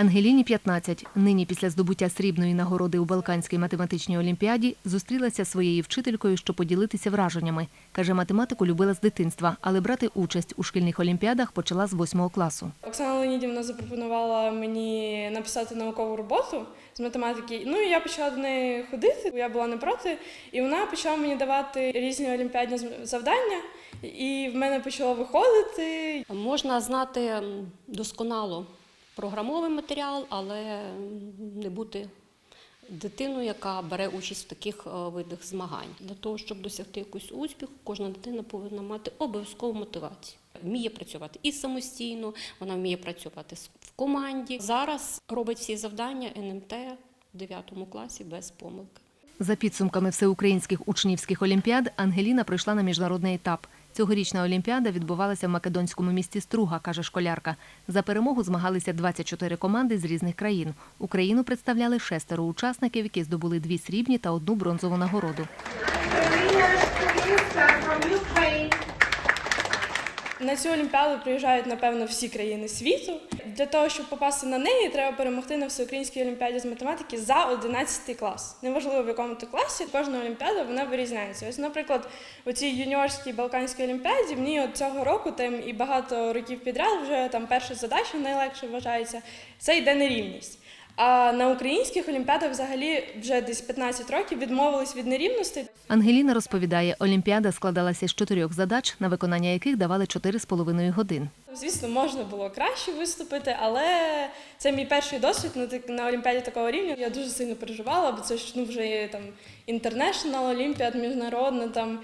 Ангеліні 15. Нині після здобуття срібної нагороди у Балканській математичній олімпіаді зустрілася зі своєю вчителькою, щоб поділитися враженнями. Каже, математику любила з дитинства, але брати участь у шкільних олімпіадах почала з 8 класу. Оксана Леонідівна запропонувала мені написати наукову роботу з математики. Ну і я почала до неї ходити. Я була не проти, і вона почала мені давати різні олімпіадні завдання, і в мене почало виходити. Можна знати досконало програмовий матеріал, але не бути дитиною, яка бере участь в таких е, видах змагань. Для того, щоб досягти якусь успіху, кожна дитина повинна мати обов'язкову мотивацію. Вміє працювати і самостійно, вона вміє працювати в команді. Зараз робить всі завдання НМТ в 9 класі без помилки. За підсумками всеукраїнських учнівських олімпіад Ангеліна прийшла на міжнародний етап. Цьогорічна олімпіада відбувалася в македонському місті Струга, каже школярка. За перемогу змагалися 24 команди з різних країн. Україну представляли шестеро учасників, які здобули дві срібні та одну бронзову нагороду. На цю олімпіаду приїжджають, напевно, всі країни світу. Для того, щоб попасти на неї, треба перемогти на всеукраїнській олімпіаді з математики за 11 клас. Неважливо в якому ти класі, кожна олімпіада вона вирізняється. Ось, наприклад, у цій юніорській Балканській олімпіаді мені от цього року там і багато років підряд вже там перша задача найлегше вважається. Це йде нерівність. А на українських олімпіадах взагалі вже десь 15 років відмовились від нерівностей. Ангеліна розповідає, олімпіада складалася з чотирьох задач, на виконання яких давали 4,5 годин. Звісно, можна було краще виступити, але це мій перший досвід на, на Олімпіаді такого рівня. Я дуже сильно переживала, бо це ж ну, вже там інтернешнл Олімпіад, міжнародна. Там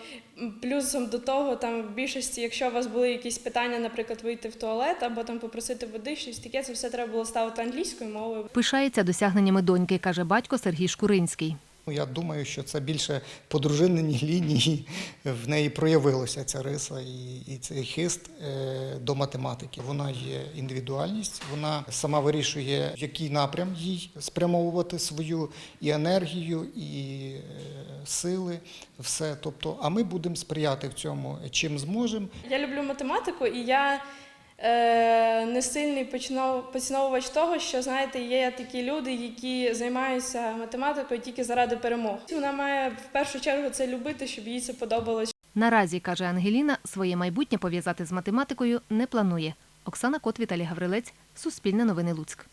плюсом до того, там в більшості, якщо у вас були якісь питання, наприклад, вийти в туалет або там попросити води, щось таке, це все треба було ставити англійською мовою. Пишається досягненнями доньки, каже батько Сергій Шкуринський. Ну, Я думаю, що це більше по лінії в неї проявилася ця риса і, і цей хист е, до математики. Вона є індивідуальність, вона сама вирішує, в який напрям їй спрямовувати свою і енергію, і е, сили, все. Тобто, а ми будемо сприяти в цьому, чим зможемо. Я люблю математику, і я не сильний поціновувач того, що знаєте, є такі люди, які займаються математикою тільки заради перемог. Вона має в першу чергу це любити, щоб їй це подобалось. Наразі, каже Ангеліна, своє майбутнє пов'язати з математикою не планує. Оксана Кот, Віталій Гаврилець, Суспільне новини Луцьк.